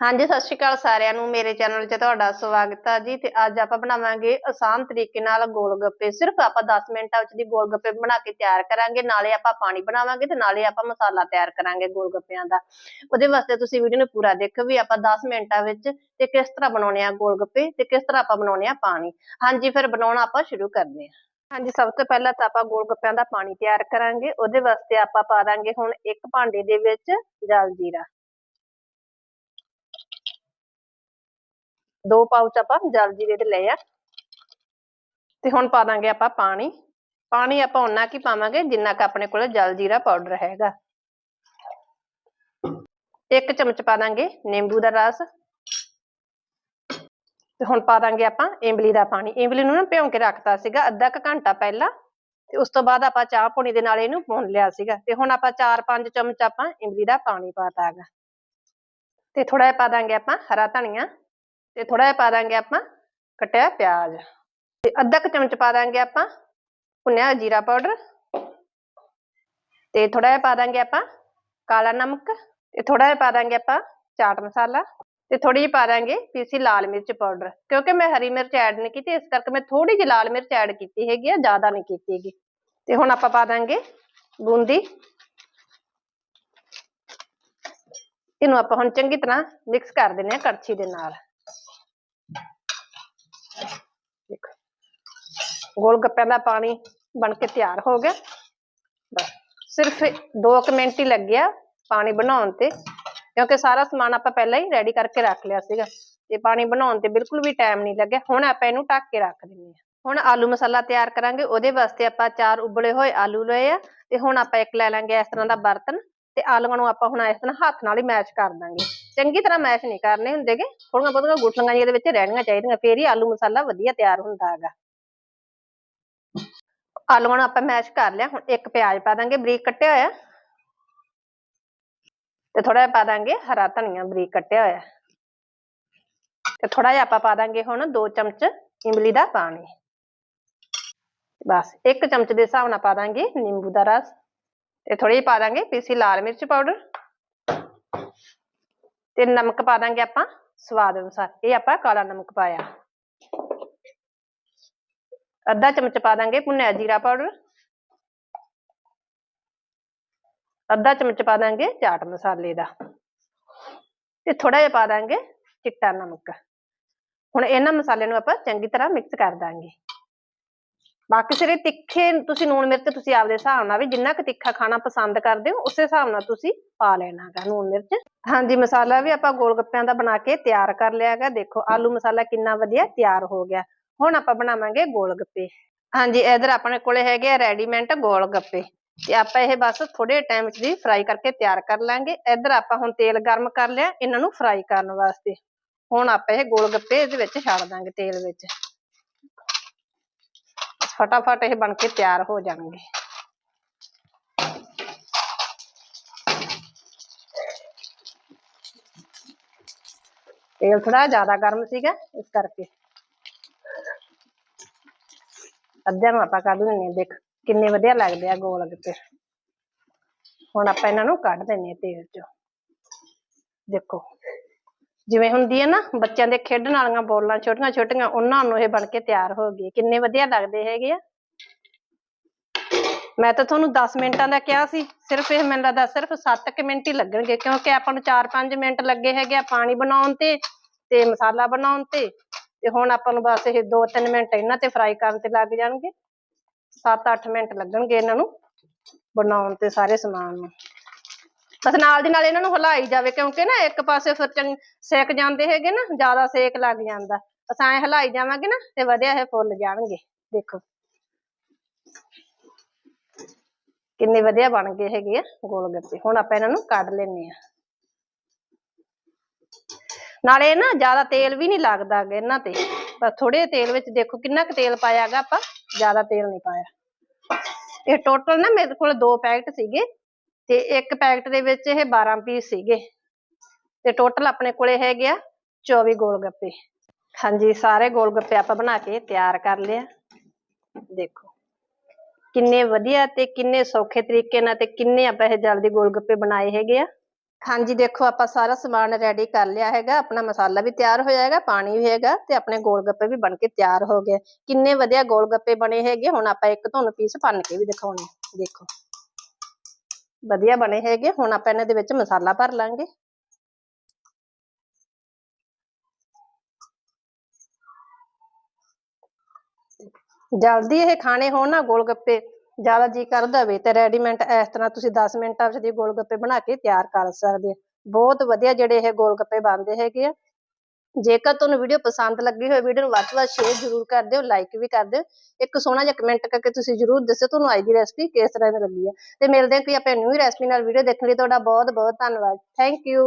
ਹਾਂਜੀ, ਸਤਿ ਸ਼੍ਰੀ ਅਕਾਲ ਸਾਰਿਆਂ ਨੂੰ। ਮੇਰੇ ਚੈਨਲ 'ਚ ਤੁਹਾਡਾ ਸਵਾਗਤ ਹੈ ਜੀ ਤੇ ਅੱਜ ਆਪਾਂ ਬਣਾਵਾਂਗੇ ਆਸਾਨ ਤਰੀਕੇ ਨਾਲ ਗੋਲ ਗੱਪੇ ਸਿਰਫ ਆਪਾਂ 10 ਮਿੰਟਾਂ ਵਿੱਚ ਦੀ ਗੋਲ ਗੱਪੇ ਬਣਾ ਕੇ ਤਿਆਰ ਕਰਾਂਗੇ। ਨਾਲੇ ਆਪਾਂ ਪਾਣੀ ਬਣਾਵਾਂਗੇ ਤੇ ਨਾਲੇ ਆਪਾਂ ਮਸਾਲਾ ਤਿਆਰ ਕਰਾਂਗੇ ਗੋਲ ਗੱਪਿਆਂ ਦਾ। ਉਹਦੇ ਵਾਸਤੇ ਤੁਸੀਂ ਵੀਡੀਓ ਨੂੰ ਪੂਰਾ ਦੇਖੋ ਵੀ ਆਪਾਂ 10 ਮਿੰਟਾਂ ਵਿੱਚ ਤੇ ਕਿਸ ਤਰ੍ਹਾਂ ਬਣਾਉਣੇ ਆ ਗੋਲ ਗੱਪੇ ਤੇ ਕਿਸ ਤਰ੍ਹਾਂ ਆਪਾਂ ਬਣਾਉਣੇ ਆ ਪਾਣੀ। ਹਾਂਜੀ, ਫਿਰ ਬਣਾਉਣਾ ਆਪਾਂ ਸ਼ੁਰੂ ਕਰਦੇ ਹਾਂ। ਹਾਂਜੀ, ਸਭ ਤੋਂ ਪਹਿਲਾਂ ਤਾਂ ਆਪਾਂ ਗੋਲ ਗੱਪਿਆਂ ਦਾ ਪਾਣੀ ਤਿਆਰ ਕਰਾਂਗੇ। ਉਹਦੇ ਵਾਸਤੇ ਆਪਾਂ ਪਾ ਦਾਂਗੇ ਹੁਣ ਇੱਕ ਭਾਂਡੇ ਦੇ ਵਿੱਚ ਜਲ ਜੀਰਾ। ਦੋ ਪਾਊਚ ਆਪਾਂ ਜਲ ਜੀਰੇ ਦੇ ਲਏ ਆ। ਤੇ ਹੁਣ ਪਾ ਦਾਂਗੇ ਆਪਾਂ ਪਾਣੀ। ਪਾਣੀ ਆਪਾਂ ਉਨਾ ਕੀ ਪਾਵਾਂਗੇ ਜਿੰਨਾ ਕ ਆਪਣੇ ਕੋਲ ਜਲ ਜੀਰਾ ਪਾਊਡਰ ਹੈਗਾ। ਇੱਕ ਚਮਚ ਪਾ ਦਾਂਗੇ ਨਿੰਬੂ ਦਾ ਰਸ। ਤੇ ਹੁਣ ਪਾ ਦਾਂਗੇ ਆਪਾਂ ਇਮਲੀ ਦਾ ਪਾਣੀ। ਇਮਲੀ ਨੂੰ ਨਾ ਭਿਉਂ ਕੇ ਰੱਖਤਾ ਸੀਗਾ ਅੱਧਾ ਕ ਘੰਟਾ ਪਹਿਲਾਂ। ਤੇ ਉਸ ਤੋਂ ਬਾਅਦ ਆਪਾਂ ਚਾਹ ਪੋਣੀ ਦੇ ਨਾਲ ਇਹਨੂੰ ਭੁੰਨ ਲਿਆ ਸੀਗਾ। ਤੇ ਹੁਣ ਆਪਾਂ 4-5 ਚਮਚ ਆਪਾਂ ਇਮਲੀ ਦਾ ਪਾਣੀ ਪਾਤਾ ਹੈਗਾ। ਤੇ ਥੋੜਾ ਜਿਹਾ ਪਾ ਦਾਂਗੇ ਆਪਾਂ ਹਰਾ ਧਨੀਆ। ਤੇ ਥੋੜਾ ਜਿਹਾ ਪਾ ਦਾਂਗੇ ਆਪਾਂ ਕਟਿਆ ਪਿਆਜ਼। ਤੇ ਅੱਧਾ ਕੁ ਚਮਚ ਪਾ ਦਾਂਗੇ ਆਪਾਂ ਭੁੰਨਿਆ ਜੀਰਾ ਪਾਊਡਰ। ਤੇ ਥੋੜਾ ਜਿਹਾ ਪਾ ਦਾਂਗੇ ਆਪਾਂ ਕਾਲਾ ਨਮਕ। ਤੇ ਥੋੜਾ ਜਿਹਾ ਪਾ ਦਾਂਗੇ ਆਪਾਂ ਚਾਟ ਮਸਾਲਾ। ਤੇ ਥੋੜੀ ਜਿਹੀ ਪਾ ਦਾਂਗੇ ਪੀਸੀ ਲਾਲ ਮਿਰਚ ਪਾਊਡਰ। ਕਿਉਂਕਿ ਮੈਂ ਹਰੀ ਮਿਰਚ ਐਡ ਨਹੀਂ ਕੀਤੀ, ਇਸ ਕਰਕੇ ਮੈਂ ਥੋੜੀ ਜਿਹੀ ਲਾਲ ਮਿਰਚ ਐਡ ਕੀਤੀ ਹੈਗੀ ਆ, ਜ਼ਿਆਦਾ ਨਹੀਂ ਕੀਤੀ ਹੈਗੀ। ਤੇ ਹੁਣ ਆਪਾਂ ਪਾ ਦਾਂਗੇ ਬੂੰਦੀ। ਇਹਨੂੰ ਆਪਾਂ ਹੁਣ ਚੰਗੀ ਤਰ੍ਹਾਂ ਮਿਕਸ ਕਰ ਦਿੰਨੇ ਆ ਕੜਛੀ ਦੇ ਨਾਲ। ਗੋਲ ਗੱਪਿਆਂ ਦਾ ਪਾਣੀ ਬਣ ਕੇ ਤਿਆਰ ਹੋ ਗਿਆ। ਬਸ, ਸਿਰਫ 2 ਮਿੰਟ ਹੀ ਲੱਗਿਆ ਪਾਣੀ ਬਣਾਉਣ ਤੇ, ਕਿਉਂਕਿ ਸਾਰਾ ਸਮਾਨ ਆਪਾਂ ਪਹਿਲਾਂ ਹੀ ਰੈਡੀ ਕਰਕੇ ਰੱਖ ਲਿਆ ਸੀਗਾ। ਤੇ ਪਾਣੀ ਬਣਾਉਣ ਤੇ ਬਿਲਕੁਲ ਵੀ ਟਾਈਮ ਨਹੀਂ ਲੱਗਿਆ। ਹੁਣ ਆਪਾਂ ਇਹਨੂੰ ਢੱਕ ਕੇ ਰੱਖ ਦਿੰਦੇ ਹਾਂ। ਹੁਣ ਆਲੂ ਮਸਾਲਾ ਤਿਆਰ ਕਰਾਂਗੇ। ਉਹਦੇ ਵਾਸਤੇ ਆਪਾਂ ਚਾਰ ਉਬਲੇ ਹੋਏ ਆਲੂ ਲਏ ਆ। ਤੇ ਹੁਣ ਆਪਾਂ ਇੱਕ ਲੈ ਲਾਂਗੇ ਇਸ ਤਰ੍ਹਾਂ ਦਾ ਬਰਤਨ। ਤੇ ਆਲੂਆਂ ਨੂੰ ਆਪਾਂ ਹੁਣ ਇਸ ਤਰ੍ਹਾਂ ਹੱਥ ਨਾਲ ਹੀ ਮੈਸ਼ ਕਰ ਦਾਂਗੇ। ਚੰਗੀ ਤਰ੍ਹਾਂ ਮੈਸ਼ ਨਹੀਂ ਕਰਨੇ ਹੁੰਦੇਗੇ। ਥੋੜੀਆਂ ਬਹੁਤੀਆਂ ਗੁੱਠਲੀਆਂ ਜਿਹਦੇ ਵਿੱਚ ਰਹਿਣੀਆਂ ਚਾਹੀਦੀਆਂ। ਫੇਰ ਹੀ ਆਲੂ ਮਸਾਲਾ ਵਧੀਆ ਤਿਆਰ ਹੁੰਦਾ ਹੈਗਾ। ਆਲੂਆਂ ਨੂੰ ਆਪਾਂ ਮੈਸ਼ ਕਰ ਲਿਆ, ਹੁਣ ਇੱਕ ਪਿਆਜ਼ ਪਾ ਦਾਂਗੇ, ਬਰੀਕ ਕੱਟਿਆ ਹੋਇਆ। ਤੇ ਥੋੜਾ ਜਿਹਾ ਪਾ ਦਾਂਗੇ ਹਰਾ ਧਨੀਆ, ਬਰੀਕ ਕੱਟਿਆ ਹੋਇਆ। ਤੇ ਥੋੜਾ ਜਿਹਾ ਆਪਾਂ ਪਾ ਦਾਂਗੇ ਹੁਣ 2 ਚਮਚ ਇਮਲੀ ਦਾ ਪਾਣੀ। ਬਸ, ਇੱਕ ਚਮਚ ਦੇ ਹਿਸਾਬ ਨਾਲ ਪਾ ਦਾਂਗੇ ਨਿੰਬੂ ਦਾ ਰਸ। ਤੇ ਥੋੜੀ ਜਿਹੀ ਪਾ ਦਾਂਗੇ ਪੀਸੀ ਲਾਲ ਮਿਰਚ ਪਾਊਡਰ। ਤੇ ਨਮਕ ਪਾ ਦਾਂਗੇ ਆਪਾਂ, ਸਵਾਦ ਅਨੁਸਾਰ। ਇਹ ਆਪਾਂ ਕਾਲਾ ਨਮਕ ਪਾਇਆ। ਅੱਧਾ ਚਮਚ ਪਾ ਦਾਂਗੇ ਭੁੰਨਿਆ ਜੀਰਾ ਪਾਊਡਰ। ਅੱਧਾ ਚਮਚ ਪਾ ਦਾਂਗੇ ਚਾਟ ਮਸਾਲੇ ਦਾ। ਤੇ ਥੋੜਾ ਜਿਹਾ ਪਾ ਦਾਂਗੇ ਚਿੱਟਾ ਨਮਕ। ਹੁਣ ਇਹਨਾਂ ਮਸਾਲੇ ਨੂੰ ਆਪਾਂ ਚੰਗੀ ਤਰ੍ਹਾਂ ਮਿਕਸ ਕਰ ਦਾਂਗੇ। ਬਾਕੀ ਸਾਰੇ ਤਿੱਖੇ ਤੁਸੀਂ ਨੂਣ ਮਿਰਚ ਤੁਸੀਂ ਆਪਦੇ ਹਿਸਾਬ ਨਾਲ ਵੀ ਜਿੰਨਾ ਕੁ ਤਿੱਖਾ ਖਾਣਾ ਪਸੰਦ ਕਰਦੇ ਹੋ, ਉਸੇ ਹਿਸਾਬ ਨਾਲ ਤੁਸੀਂ ਪਾ ਲੈਣਾ ਹੈਗਾ ਨੂਣ ਮਿਰਚ। ਹਾਂਜੀ, ਮਸਾਲਾ ਵੀ ਆਪਾਂ ਗੋਲ ਗੱਪਿਆਂ ਦਾ ਬਣਾ ਕੇ ਤਿਆਰ ਕਰ ਲਿਆ ਹੈਗਾ। ਦੇਖੋ, ਆਲੂ ਮਸਾਲਾ ਕਿੰਨਾ ਵਧੀਆ ਤਿਆਰ ਹੋ ਗਿਆ। ਹੁਣ ਆਪਾਂ ਬਣਾਵਾਂਗੇ ਗੋਲ ਗੱਪੇ। ਹਾਂਜੀ, ਇਧਰ ਆਪਣੇ ਕੋਲੇ ਹੈਗੇ ਆ ਰੈਡੀਮੈਂਟ ਗੋਲ ਗੱਪੇ। ਤੇ ਆਪਾਂ ਇਹ ਬਸ ਥੋੜੇ ਟਾਈਮ ਵਿੱਚ ਦੀ ਫਰਾਈ ਕਰਕੇ ਤਿਆਰ ਕਰ ਲਾਂਗੇ। ਇਧਰ ਆਪਾਂ ਹੁਣ ਤੇਲ ਗਰਮ ਕਰ ਲਿਆ, ਇਹਨਾਂ ਨੂੰ ਫਰਾਈ ਕਰਨ ਵਾਸਤੇ। ਹੁਣ ਆਪਾਂ ਇਹ ਗੋਲ ਗੱਪੇ ਇਹਦੇ ਵਿੱਚ ਛੱਡ ਦਾਂਗੇ ਤੇਲ ਵਿੱਚ। ਫਟਾਫਟ ਇਹ ਬਣ ਕੇ ਤਿਆਰ ਹੋ ਜਾਣਗੇ। ਤੇਲ ਥੋੜਾ ਜ਼ਿਆਦਾ ਗਰਮ ਸੀਗਾ, ਇਸ ਕਰਕੇ। ਅੱਧਿਆਂ ਨੂੰ ਆਪਾਂ ਕੱਢ ਲੈਣੇ ਦੇਖ ਕਿੰਨੇ ਵਧੀਆ ਲੱਗਦੇ ਆ ਗੋਲ ਗੱਪੇ। ਹੁਣ ਆਪਾਂ ਇਹਨਾਂ ਨੂੰ ਕੱਢ ਦਿੰਨੇ ਤੇਲ ਚੋਂ। ਦੇਖੋ, ਜਿਵੇਂ ਹੁੰਦੀ ਹੈ ਨਾ, ਬੱਚਿਆਂ ਦੇ ਖੇਡਣ ਵਾਲੀਆਂ ਬੋਲਾਂ ਛੋਟੀਆਂ ਛੋਟੀਆਂ, ਉਹਨਾਂ ਨੂੰ ਇਹ ਬਣ ਕੇ ਤਿਆਰ ਹੋ ਗਈ ਕਿੰਨੇ ਵਧੀਆ ਲੱਗਦੇ ਹੈਗੇ ਆ। ਮੈਂ ਤਾਂ ਤੁਹਾਨੂੰ 10 ਮਿੰਟਾਂ ਦਾ ਕਿਹਾ ਸੀ, ਸਿਰਫ ਇਹ ਮੈਨੂੰ ਲੱਗਦਾ ਸਿਰਫ 7 ਕਿ ਮਿੰਟ ਹੀ ਲੱਗਣਗੇ, ਕਿਉਂਕਿ ਆਪਾਂ ਨੂੰ 4-5 ਮਿੰਟ ਲੱਗੇ ਹੈਗੇ ਆ ਪਾਣੀ ਬਣਾਉਣ ਤੇ ਤੇ ਮਸਾਲਾ ਬਣਾਉਣ ਤੇ। ਤੇ ਹੁਣ ਆਪਾਂ ਨੂੰ ਬਸ ਇਹ 2-3 ਮਿੰਟ ਇਹਨਾਂ ਤੇ ਫਰਾਈ ਕਰਨ ਤੇ ਲੱਗ ਜਾਣਗੇ। 7-8 ਮਿੰਟ ਲੱਗਣਗੇ ਇਹਨਾਂ ਨੂੰ ਬਣਾਉਣ ਤੇ ਸਾਰੇ ਸਮਾਨ ਨੂੰ। ਬਸ ਨਾਲ ਦੀ ਨਾਲ ਇਹਨਾਂ ਨੂੰ ਹਿਲਾਈ ਜਾਵੇ ਕਿਉਂਕਿ ਨਾ ਇੱਕ ਪਾਸੇ ਫਿਰ ਸੇਕ ਜਾਂਦੇ ਹੈਗੇ ਨਾ, ਜ਼ਿਆਦਾ ਸੇਕ ਲੱਗ ਜਾਂਦਾ। ਬਸ ਐ ਹਿਲਾਈ ਜਾਵਾਂਗੇ ਨਾ ਤੇ ਵਧੀਆ ਇਹ ਫੁੱਲ ਜਾਣਗੇ, ਦੇਖੋ। ਕਿੰਨੇ ਵਧੀਆ ਬਣ ਗਏ ਹੈਗੇ ਆ ਗੋਲ ਗੱਪੇ ਹੁਣ ਆਪਾਂ ਇਹਨਾਂ ਨੂੰ ਕੱਢ ਲੈਣੇ ਆ ਨਾਲੇ ਨਾ ਜ਼ਿਆਦਾ ਤੇਲ ਵੀ ਨਹੀਂ ਲੱਗਦਾ ਗਾ ਇਹਨਾਂ ਤੇ। ਬਸ ਥੋੜੇ ਤੇਲ ਵਿੱਚ ਦੇਖੋ ਕਿੰਨਾ ਕੁ ਤੇਲ ਪਾਇਆਗਾ ਆਪਾਂ, ਜ਼ਿਆਦਾ ਤੇਲ ਨਹੀਂ ਪਾਇਆ। ਇਹ ਟੋਟਲ ਨਾ ਮੇਰੇ ਕੋਲ ਦੋ ਪੈਕਟ ਸੀਗੇ ਤੇ ਇੱਕ ਪੈਕਟ ਦੇ ਵਿੱਚ ਇਹ 12 ਪੀਸ ਸੀਗੇ। ਤੇ ਟੋਟਲ ਆਪਣੇ ਕੋਲੇ ਹੈਗੇ ਆ 24 ਗੋਲ ਗੱਪੇ ਹਾਂਜੀ, ਸਾਰੇ ਗੋਲ ਗੱਪੇ ਆਪਾਂ ਬਣਾ ਕੇ ਤਿਆਰ ਕਰ ਲਿਆ। ਦੇਖੋ, ਕਿੰਨੇ ਵਧੀਆ ਤੇ ਕਿੰਨੇ ਸੌਖੇ ਤਰੀਕੇ ਨਾਲ ਤੇ ਕਿੰਨੇ ਆਪਾਂ ਇਹ ਜਲਦੀ ਗੋਲ ਗੱਪੇ ਬਣਾਏ ਹੈਗੇ ਆ। ਹਾਂਜੀ, ਦੇਖੋ, ਆਪਾਂ ਸਾਰਾ ਸਮਾਨ ਰੈਡੀ ਕਰ ਲਿਆ ਹੈਗਾ। ਆਪਣਾ ਮਸਾਲਾ ਵੀ ਤਿਆਰ ਹੋਇਆ ਹੈਗਾ, ਪਾਣੀ ਵੀ ਹੈਗਾ ਤੇ ਆਪਣੇ ਗੋਲ ਗੱਪੇ ਵੀ ਬਣ ਕੇ ਤਿਆਰ ਹੋ ਗਏ। ਕਿੰਨੇ ਵਧੀਆ ਗੋਲ ਗੱਪੇ ਬਣੇ ਹੈਗੇ। ਹੁਣ ਆਪਾਂ ਇੱਕ ਤੁਹਾਨੂੰ ਪੀਸ ਭੰਨ ਕੇ ਵੀ ਦਿਖਾਉਣੇ ਦੇਖੋ। ਵਧੀਆ ਬਣੇ ਹੈਗੇ। ਹੁਣ ਆਪਾਂ ਇਹਨਾਂ ਦੇ ਵਿੱਚ ਮਸਾਲਾ ਭਰ ਲਾਂਗੇ। ਜਲਦੀ ਇਹ ਖਾਣੇ ਹੋਣ ਨਾ ਗੋਲ ਗੱਪੇ ਜ਼ਿਆਦਾ ਜੀ ਕਰਦਾ ਹੋਵੇ ਤੇ ਰੈਡੀਮੈਂਟ ਇਸ ਤਰ੍ਹਾਂ ਤੁਸੀਂ 10 ਮਿੰਟਾਂ ਵਿੱਚ ਦੀ ਗੋਲ ਗੱਪੇ ਬਣਾ ਕੇ ਤਿਆਰ ਕਰ ਸਕਦੇ ਹੋ ਬਹੁਤ ਵਧੀਆ ਜਿਹੜੇ ਇਹ ਗੋਲ ਗੱਪੇ ਬਣਦੇ ਹੈਗੇ ਆ। ਜੇਕਰ ਤੁਹਾਨੂੰ ਵੀਡੀਓ ਪਸੰਦ ਲੱਗੀ ਹੋਵੇ ਵੀਡੀਓ ਨੂੰ ਵੱਧ ਤੋਂ ਵੱਧ ਸ਼ੇਅਰ ਜ਼ਰੂਰ ਕਰ ਦਿਓ ਲਾਈਕ ਵੀ ਕਰ ਦਿਓ। ਇੱਕ ਸੋਹਣਾ ਜਿਹਾ ਕਮੈਂਟ ਕਰਕੇ ਤੁਸੀਂ ਜ਼ਰੂਰ ਦੱਸੋ ਤੁਹਾਨੂੰ ਅੱਜ ਦੀ ਰੈਸਪੀ ਕਿਸ ਤਰ੍ਹਾਂ ਦੀ ਲੱਗੀ ਹੈ ਤੇ ਮਿਲਦੇ ਹਾਂ ਕੋਈ ਆਪਾਂ ਨਿਊ ਰੈਸਪੀ ਨਾਲ ਵੀਡੀਓ ਦੇਖਣ ਲਈ। ਤੁਹਾਡਾ ਬਹੁਤ ਬਹੁਤ ਧੰਨਵਾਦ। Thank you